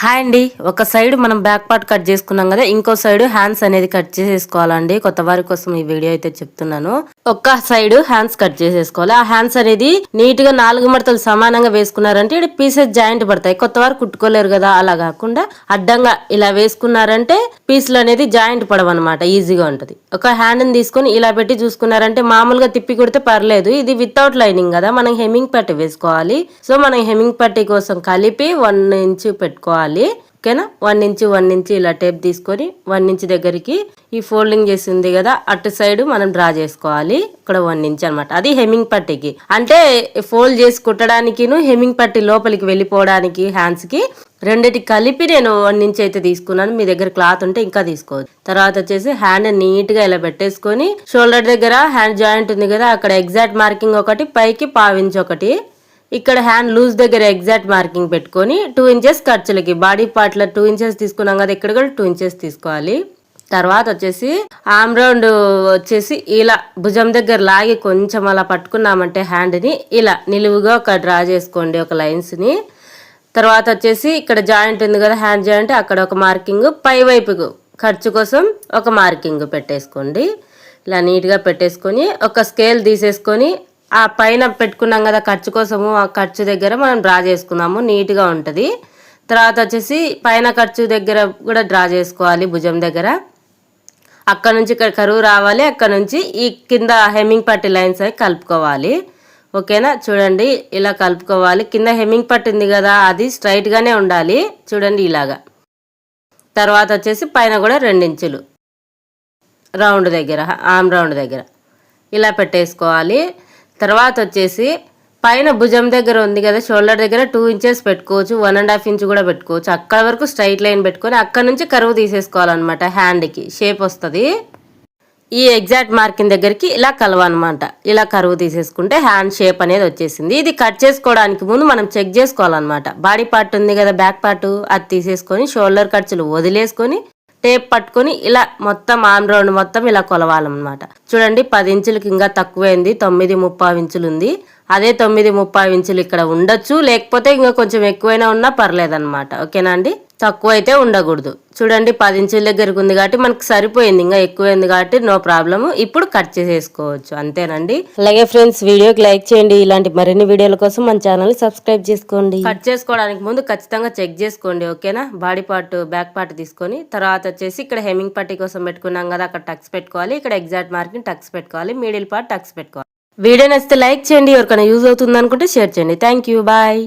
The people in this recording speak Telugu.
హాయ్ అండి. ఒక సైడ్ మనం బ్యాక్ పార్ట్ కట్ చేసుకున్నాం కదా ఇంకో సైడ్ హ్యాండ్స్ అనేది కట్ చేసేసుకోవాలండి. కొత్త వారి కోసం ఈ వీడియో అయితే చెప్తున్నాను. ఒక్క సైడ్ హ్యాండ్స్ కట్ చేసేసుకోవాలి. ఆ హ్యాండ్స్ అనేది నీట్గా నాలుగు మడతలు సమానంగా వేసుకున్నారంటే ఇక్కడ పీసెస్ జాయింట్ పడతాయి. కొత్త వారు కుట్టుకోలేరు కదా. అలా కాకుండా అడ్డంగా ఇలా వేసుకున్నారంటే పీస్లు అనేది జాయింట్ అనమాట ఈజీగా ఉంటుంది. ఒక హ్యాండ్ని తీసుకొని ఇలా పెట్టి చూసుకున్నారంటే మామూలుగా తిప్పి కుడితే పర్లేదు. ఇది వితౌట్ లైనింగ్ కదా మనం హెమ్మింగ్ పట్టి వేసుకోవాలి. సో మనం హెమ్మింగ్ పట్టి కోసం కలిపి వన్ ఇంచ్ పెట్టుకోవాలి. ఓకేనా? వన్ ఇంచ్ వన్ ఇంచ్ ఇలా టేప్ తీసుకొని వన్ ఇంచ్ దగ్గరికి ఈ ఫోల్డింగ్ చేసి ఉంది కదా అటు సైడ్ మనం డ్రా చేసుకోవాలి. ఇక్కడ వన్ ఇంచ్ అనమాట అది హెమింగ్ పట్టికి. అంటే ఫోల్డ్ చేసి కుట్టడానికిను హెమింగ్ పట్టి లోపలికి వెళ్ళిపోవడానికి హ్యాండ్స్కి రెండిటి కలిపి నేను వన్ ఇంచ్ అయితే తీసుకున్నాను. మీ దగ్గర క్లాత్ ఉంటే ఇంకా తీసుకోవచ్చు. తర్వాత వచ్చేసి హ్యాండ్ నీట్గా ఇలా పెట్టేసుకొని షోల్డర్ దగ్గర హ్యాండ్ జాయింట్ ఉంది కదా అక్కడ ఎగ్జాక్ట్ మార్కింగ్ ఒకటి పైకి పావించి ఒకటి ఇక్కడ హ్యాండ్ లూజ్ దగ్గర ఎగ్జాక్ట్ మార్కింగ్ పెట్టుకొని టూ ఇంచెస్ ఖర్చులకి బాడీ పార్ట్ల టూ ఇంచెస్ తీసుకున్నాం కదా ఇక్కడ కూడా టూ ఇంచెస్ తీసుకోవాలి. తర్వాత వచ్చేసి ఆమ్ రౌండ్ వచ్చేసి ఇలా భుజం దగ్గర లాగి కొంచెం అలా పట్టుకున్నామంటే హ్యాండ్ని ఇలా నిలువుగా ఒక డ్రా చేసుకోండి ఒక లైన్స్ని తర్వాత వచ్చేసి ఇక్కడ జాయింట్ ఉంది కదా హ్యాండ్ జాయింట్ అక్కడ ఒక మార్కింగ్ పై వైపుకు ఖర్చు కోసం ఒక మార్కింగ్ పెట్టేసుకోండి. ఇలా నీట్గా పెట్టేసుకొని ఒక స్కేల్ తీసేసుకొని ఆ పైన పెట్టుకున్నాం కదా ఖర్చు కోసము ఆ ఖర్చు దగ్గర మనం డ్రా చేసుకున్నాము నీట్గా ఉంటుంది. తర్వాత వచ్చేసి పైన ఖర్చు దగ్గర కూడా డ్రా చేసుకోవాలి భుజం దగ్గర. అక్కడ నుంచి ఇక్కడ కరువు రావాలి అక్కడ నుంచి ఈ కింద హెమ్మింగ్ పట్టి లైన్స్ అవి కలుపుకోవాలి. ఓకేనా? చూడండి ఇలా కలుపుకోవాలి. కింద హెమ్మింగ్ పట్టి ఉంది కదా అది స్ట్రైట్గానే ఉండాలి. చూడండి ఇలాగా. తర్వాత వచ్చేసి పైన కూడా రెండించులు. రౌండ్ దగ్గర ఆమ్ రౌండ్ దగ్గర. ఇలా పెట్టేసుకోవాలి. తర్వాత వచ్చేసి పైన భుజం దగ్గర ఉంది కదా షోల్డర్ దగ్గర టూ ఇంచెస్ పెట్టుకోవచ్చు వన్ అండ్ హాఫ్ ఇంచ్ కూడా పెట్టుకోవచ్చు. అక్కడ వరకు స్ట్రైట్ లైన్ పెట్టుకొని అక్కడ నుంచి కరువు తీసేసుకోవాలన్నమాట హ్యాండ్కి షేప్ వస్తుంది. ఈ ఎగ్జాక్ట్ మార్కింగ్ దగ్గరికి ఇలా కలవన్నమాట. ఇలా కరువు తీసేసుకుంటే హ్యాండ్ షేప్ అనేది వచ్చేసింది. ఇది కట్ చేసుకోవడానికి ముందు మనం చెక్ చేసుకోవాలన్నమాట. బాడీ పార్ట్ ఉంది కదా బ్యాక్ పార్ట్ అది తీసేసుకొని షోల్డర్ ఖర్చులు వదిలేసుకొని టేప్ పట్టుకొని ఇలా మొత్తం ఆమ్ రౌండ్ మొత్తం ఇలా కొలవాలన్నమాట. చూడండి పది ఇంచులకి ఇంకా తక్కువైంది. తొమ్మిది ముప్పావు ఇంచులు ఉంది అదే తొమ్మిది ముప్పావు ఇంచులు ఇక్కడ ఉండొచ్చు. లేకపోతే ఇంకా కొంచెం ఎక్కువైనా ఉన్నా పర్లేదన్నమాట. ఓకేనా అండి? తక్కువ అయితే ఉండకూడదు. చూడండి పది ఇంచుల దగ్గరకు ఉంది కాబట్టి మనకు సరిపోయింది. ఇంకా ఎక్కువైంది కాబట్టి నో ప్రాబ్లమ్. ఇప్పుడు కట్ చేసేసుకోవచ్చు. అంతేనండి. అలాగే ఫ్రెండ్స్ వీడియోకి లైక్ చేయండి. ఇలాంటి మరిన్ని వీడియోల కోసం మన ఛానల్ సబ్స్క్రైబ్ చేసుకోండి. కట్ చేసుకోవడానికి ముందు ఖచ్చితంగా చెక్ చేసుకోండి ఓకేనా? బాడీ పార్ట్ బ్యాక్ పార్ట్ తీసుకొని తర్వాత వచ్చేసి ఇక్కడ హెమింగ్ పట్టీ కోసం పెట్టుకున్నాం కదా అక్కడ టక్స్ పెట్టుకోవాలి. ఇక్కడ ఎగ్జాక్ట్ మార్కింగ్ టక్స్ పెట్టుకోవాలి. మిడిల్ పార్ట్ టక్స్ పెట్టుకోవాలి. వీడియో నచ్చితే లైక్ చేయండి. ఎవరికైనా యూజ్ అవుతుంది అనుకుంటే షేర్ చేయండి. Thank you. బాయ్.